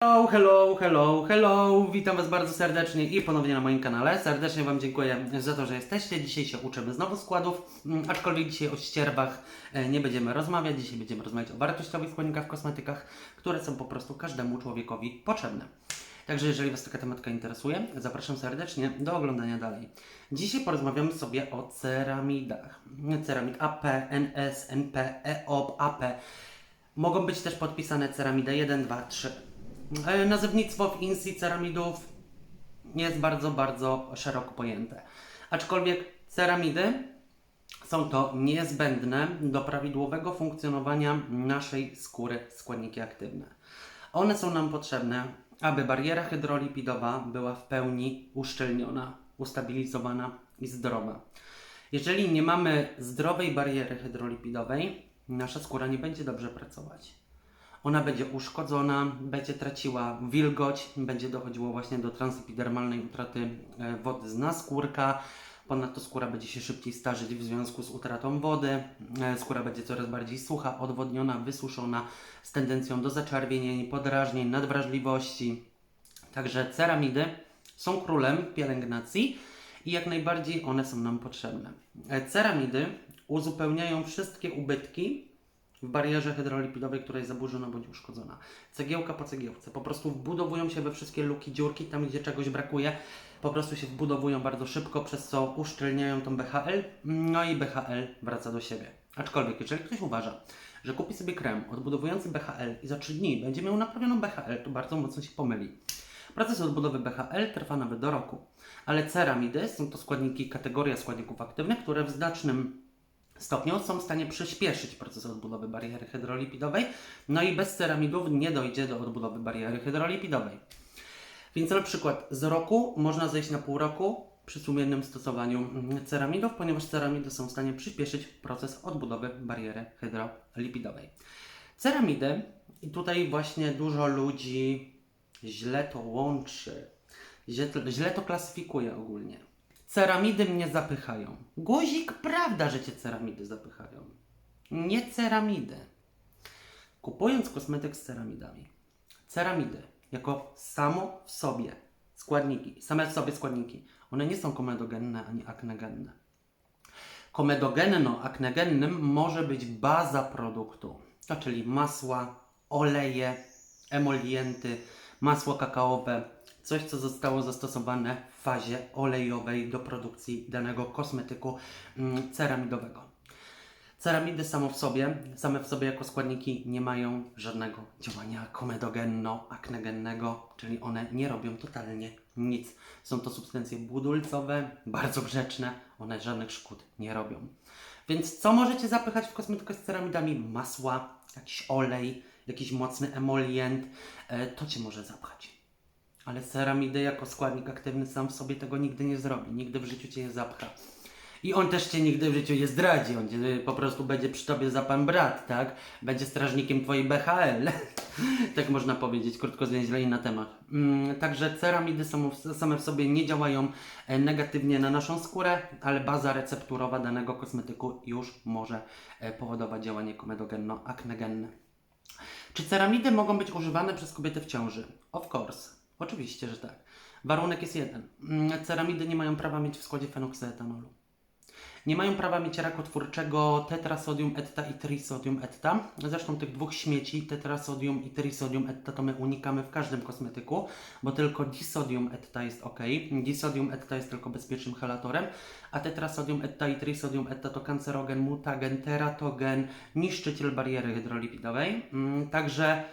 Hello, hello, hello, hello, witam Was bardzo serdecznie i ponownie na moim kanale. Serdecznie Wam dziękuję za to, że jesteście. Dzisiaj się uczymy znowu składów, mm, aczkolwiek dzisiaj o ścierbach e, nie będziemy rozmawiać. Dzisiaj będziemy rozmawiać o wartościowych składnikach w kosmetykach, które są po prostu każdemu człowiekowi potrzebne. Także jeżeli Was taka tematka interesuje, zapraszam serdecznie do oglądania dalej. Dzisiaj porozmawiamy sobie o ceramidach. Ceramid AP, NS, NP, EOP, AP. Mogą być też podpisane ceramidę 1, 2, 3. E, Nazewnictwo w INSI ceramidów jest bardzo, bardzo szeroko pojęte. Aczkolwiek ceramidy są to niezbędne do prawidłowego funkcjonowania naszej skóry składniki aktywne. One są nam potrzebne, aby bariera hydrolipidowa była w pełni uszczelniona, ustabilizowana i zdrowa. Jeżeli nie mamy zdrowej bariery hydrolipidowej, nasza skóra nie będzie dobrze pracować. Ona będzie uszkodzona, będzie traciła wilgoć, będzie dochodziło właśnie do transepidermalnej utraty e, wody z naskórka. Ponadto skóra będzie się szybciej starzyć w związku z utratą wody. E, Skóra będzie coraz bardziej sucha, odwodniona, wysuszona, z tendencją do zaczerwienień, podrażnień, nadwrażliwości. Także ceramidy są królem pielęgnacji i jak najbardziej one są nam potrzebne. E, Ceramidy uzupełniają wszystkie ubytki w barierze hydrolipidowej, która jest zaburzona bądź uszkodzona. Cegiełka po cegiełce. Po prostu wbudowują się we wszystkie luki, dziurki, tam gdzie czegoś brakuje, po prostu się wbudowują bardzo szybko, przez co uszczelniają tą BHL, no i BHL wraca do siebie. Aczkolwiek, jeżeli ktoś uważa, że kupi sobie krem odbudowujący BHL i za 3 dni będzie miał naprawioną BHL, to bardzo mocno się pomyli. Proces odbudowy BHL trwa nawet do roku, ale ceramidy są to składniki, kategoria składników aktywnych, które w znacznym stopniu są w stanie przyspieszyć proces odbudowy bariery hydrolipidowej, no i bez ceramidów nie dojdzie do odbudowy bariery hydrolipidowej. Więc na przykład z roku można zejść na pół roku przy sumiennym stosowaniu mm, ceramidów, ponieważ ceramidy są w stanie przyspieszyć proces odbudowy bariery hydrolipidowej. Ceramidy, i tutaj właśnie dużo ludzi źle to łączy, źle to, źle to klasyfikuje ogólnie. Ceramidy mnie zapychają. Guzik, prawda, że cię ceramidy zapychają. Nie ceramidy. Kupując kosmetyk z ceramidami, ceramidy jako samo w sobie składniki, same w sobie składniki, one nie są komedogenne ani aknegenne. Komedogenno-aknegennym może być baza produktu, to czyli masła, oleje, emolienty, masło kakaowe, coś co zostało zastosowane w fazie olejowej do produkcji danego kosmetyku mm, ceramidowego. Ceramidy samo w sobie, same w sobie jako składniki nie mają żadnego działania komedogenno-aknegennego, czyli one nie robią totalnie nic. Są to substancje budulcowe, bardzo grzeczne, one żadnych szkód nie robią. Więc co możecie zapychać w kosmetykę z ceramidami? Masła, jakiś olej, jakiś mocny emolient, e, to Cię może zapchać. Ale ceramidy jako składnik aktywny sam w sobie tego nigdy nie zrobi, nigdy w życiu Cię nie zapcha. I on też Cię nigdy w życiu nie zdradzi, on cię po prostu będzie przy Tobie za pan brat, tak? Będzie strażnikiem Twojej BHL. tak można powiedzieć, krótko zwięźlej na temat. Mm, także ceramidy same w sobie nie działają e, negatywnie na naszą skórę, ale baza recepturowa danego kosmetyku już może e, powodować działanie komedogenno-aknegenne. Czy ceramidy mogą być używane przez kobiety w ciąży? Of course. Oczywiście, że tak. Warunek jest jeden. Mm, Ceramidy nie mają prawa mieć w składzie fenoksyetanolu. Nie mają prawa mieć rakotwórczego tetrasodium etta i trisodium etta. Zresztą tych dwóch śmieci, tetrasodium i trisodium etta, to my unikamy w każdym kosmetyku, bo tylko disodium etta jest ok. Disodium etta jest tylko bezpiecznym helatorem, a tetrasodium etta i trisodium etta to kancerogen, mutagen, teratogen, niszczyciel bariery hydrolipidowej. Mm, Także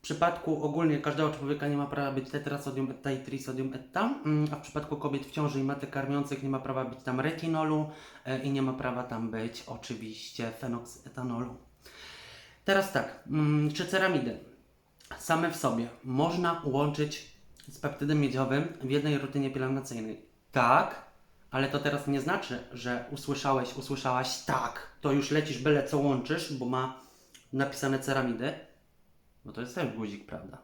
w przypadku ogólnie każdego człowieka nie ma prawa być tetrasodium etta i trisodium etta, mm, a w przypadku kobiet w ciąży i matek karmiących nie ma prawa być tam retinolu e, i nie ma prawa tam być oczywiście fenoksetanolu. Teraz tak, mm, czy ceramidy same w sobie można łączyć z peptydem miedziowym w jednej rutynie pielęgnacyjnej? Tak, ale to teraz nie znaczy, że usłyszałeś, usłyszałaś tak, to już lecisz byle co łączysz, bo ma napisane ceramidy. Bo to jest też guzik, prawda?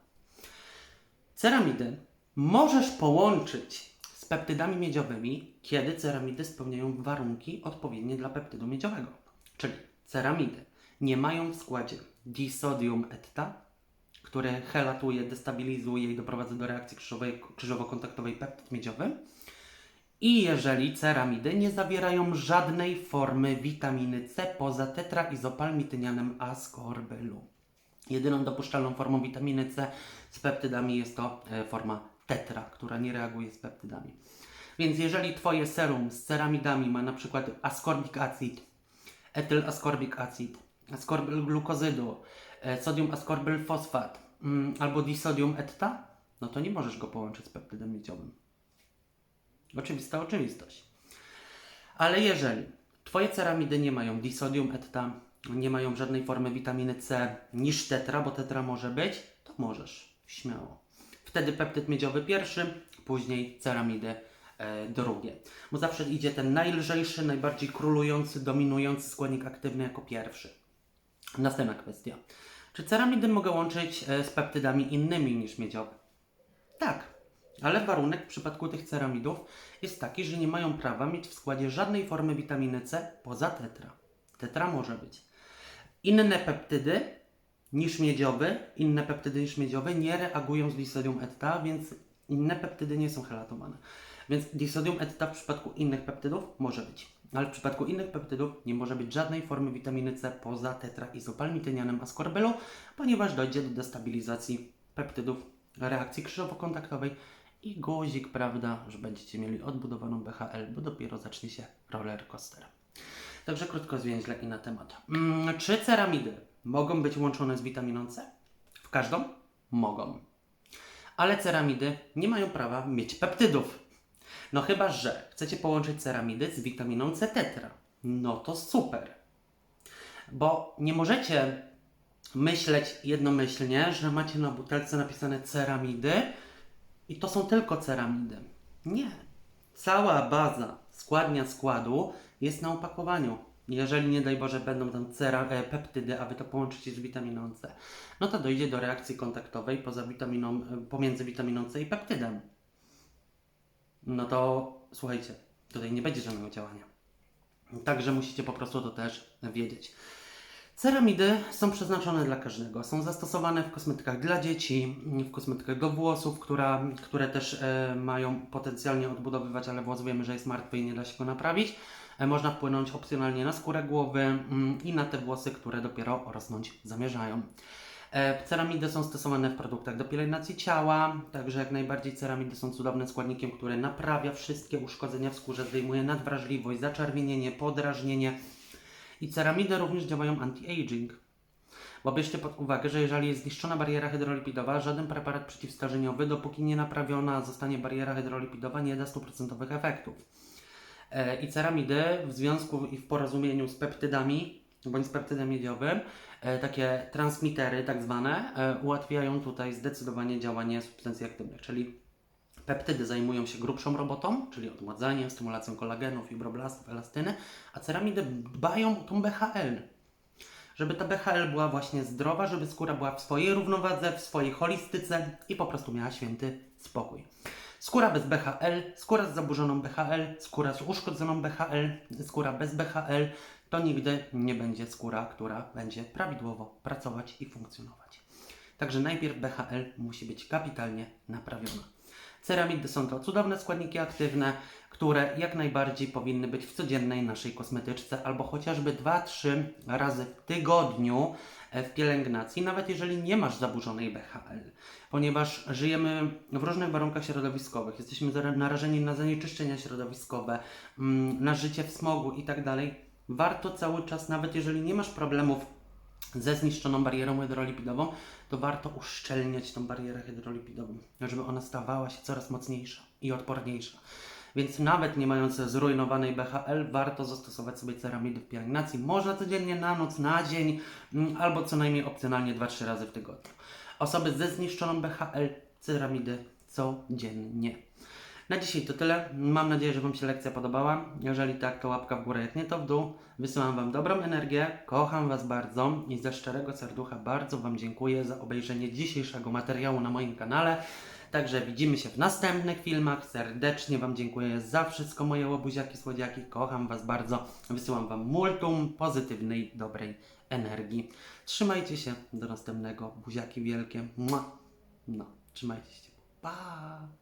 Ceramidy możesz połączyć z peptydami miedziowymi, kiedy ceramidy spełniają warunki odpowiednie dla peptydu miedziowego. Czyli ceramidy nie mają w składzie disodium etta, który helatuje, destabilizuje i doprowadza do reakcji krzyżowej, krzyżowo-kontaktowej peptyd miedziowy. I jeżeli ceramidy nie zawierają żadnej formy witaminy C poza tetraizopalmitynianem ascorbylu. Jedyną dopuszczalną formą witaminy C z peptydami jest to e, forma tetra, która nie reaguje z peptydami. Więc jeżeli Twoje serum z ceramidami ma na przykład ascorbic acid, etyl ascorbic acid, ascorbyl glukozydu, e, sodium ascorbyl fosfat mm, albo disodium etta, no to nie możesz go połączyć z peptydem miedziowym. Oczywista oczywistość. Ale jeżeli Twoje ceramidy nie mają disodium etta, nie mają żadnej formy witaminy C niż tetra, bo tetra może być, to możesz. Śmiało. Wtedy peptyd miedziowy pierwszy, później ceramidy e, drugie. Bo zawsze idzie ten najlżejszy, najbardziej królujący, dominujący składnik aktywny jako pierwszy. Następna kwestia. Czy ceramidy mogę łączyć e, z peptydami innymi niż miedziowe? Tak, ale warunek w przypadku tych ceramidów jest taki, że nie mają prawa mieć w składzie żadnej formy witaminy C poza tetra. Tetra może być. Inne peptydy niż miedziowy, inne peptydy niż miedziowe nie reagują z disodium etta, więc inne peptydy nie są helatowane. Więc disodium etta w przypadku innych peptydów może być. Ale w przypadku innych peptydów nie może być żadnej formy witaminy C poza tetraizopalmitynianem ascorbylu, ponieważ dojdzie do destabilizacji peptydów reakcji krzyżowo-kontaktowej i guzik, prawda, że będziecie mieli odbudowaną BHL, bo dopiero zacznie się roller coaster. Także krótko zwięźle i na temat. Mm, czy ceramidy mogą być łączone z witaminą C? W każdą? Mogą. Ale ceramidy nie mają prawa mieć peptydów. No chyba, że chcecie połączyć ceramidy z witaminą C tetra. No to super. Bo nie możecie myśleć jednomyślnie, że macie na butelce napisane ceramidy i to są tylko ceramidy. Nie. Cała baza składnia składu jest na opakowaniu. Jeżeli nie daj Boże będą tam cera, e, peptydy, a Wy to połączycie z witaminą C, no to dojdzie do reakcji kontaktowej poza witaminą, e, pomiędzy witaminą C i peptydem. No to słuchajcie, tutaj nie będzie żadnego działania. Także musicie po prostu to też wiedzieć. Ceramidy są przeznaczone dla każdego. Są zastosowane w kosmetykach dla dzieci, w kosmetykach do włosów, która, które też e, mają potencjalnie odbudowywać, ale włos wiemy, że jest martwy i nie da się go naprawić. E, można wpłynąć opcjonalnie na skórę głowy mm, i na te włosy, które dopiero rosnąć zamierzają. E, ceramidy są stosowane w produktach do pielęgnacji ciała, także jak najbardziej ceramidy są cudownym składnikiem, który naprawia wszystkie uszkodzenia w skórze, zdejmuje nadwrażliwość, zaczerwienienie, podrażnienie. I ceramidy również działają anti-aging. Bo bierzcie pod uwagę, że jeżeli jest zniszczona bariera hydrolipidowa, żaden preparat przeciwstarzeniowy, dopóki nie naprawiona zostanie bariera hydrolipidowa, nie da 100% efektów. E, I ceramidy w związku i w porozumieniu z peptydami, bądź z peptydem miedziowym, e, takie transmitery tak zwane, e, ułatwiają tutaj zdecydowanie działanie substancji aktywnych, czyli Peptydy zajmują się grubszą robotą, czyli odmładzaniem, stymulacją kolagenu, fibroblastów, elastyny, a ceramidy dbają o tą BHL. Żeby ta BHL była właśnie zdrowa, żeby skóra była w swojej równowadze, w swojej holistyce i po prostu miała święty spokój. Skóra bez BHL, skóra z zaburzoną BHL, skóra z uszkodzoną BHL, skóra bez BHL to nigdy nie będzie skóra, która będzie prawidłowo pracować i funkcjonować. Także najpierw BHL musi być kapitalnie naprawiona. Ceramidy są to cudowne składniki aktywne, które jak najbardziej powinny być w codziennej naszej kosmetyczce albo chociażby 2-3 razy w tygodniu e, w pielęgnacji, nawet jeżeli nie masz zaburzonej BHL, ponieważ żyjemy w różnych warunkach środowiskowych, jesteśmy narażeni na zanieczyszczenia środowiskowe, mm, na życie w smogu itd. Warto cały czas, nawet jeżeli nie masz problemów ze zniszczoną barierą hydrolipidową, to warto uszczelniać tą barierę hydrolipidową, żeby ona stawała się coraz mocniejsza i odporniejsza. Więc nawet nie mając zrujnowanej BHL, warto zastosować sobie ceramidy w pielęgnacji. Można codziennie na noc, na dzień, mm, albo co najmniej opcjonalnie 2-3 razy w tygodniu. Osoby ze zniszczoną BHL, ceramidy codziennie. Na dzisiaj to tyle. Mam nadzieję, że Wam się lekcja podobała. Jeżeli tak, to łapka w górę, jak nie, to w dół. Wysyłam Wam dobrą energię, kocham Was bardzo i ze szczerego serducha bardzo Wam dziękuję za obejrzenie dzisiejszego materiału na moim kanale. Także widzimy się w następnych filmach. Serdecznie Wam dziękuję za wszystko, moje łobuziaki, słodziaki. Kocham Was bardzo. Wysyłam Wam multum pozytywnej, dobrej energii. Trzymajcie się. Do następnego. Buziaki wielkie. No, trzymajcie się. Pa!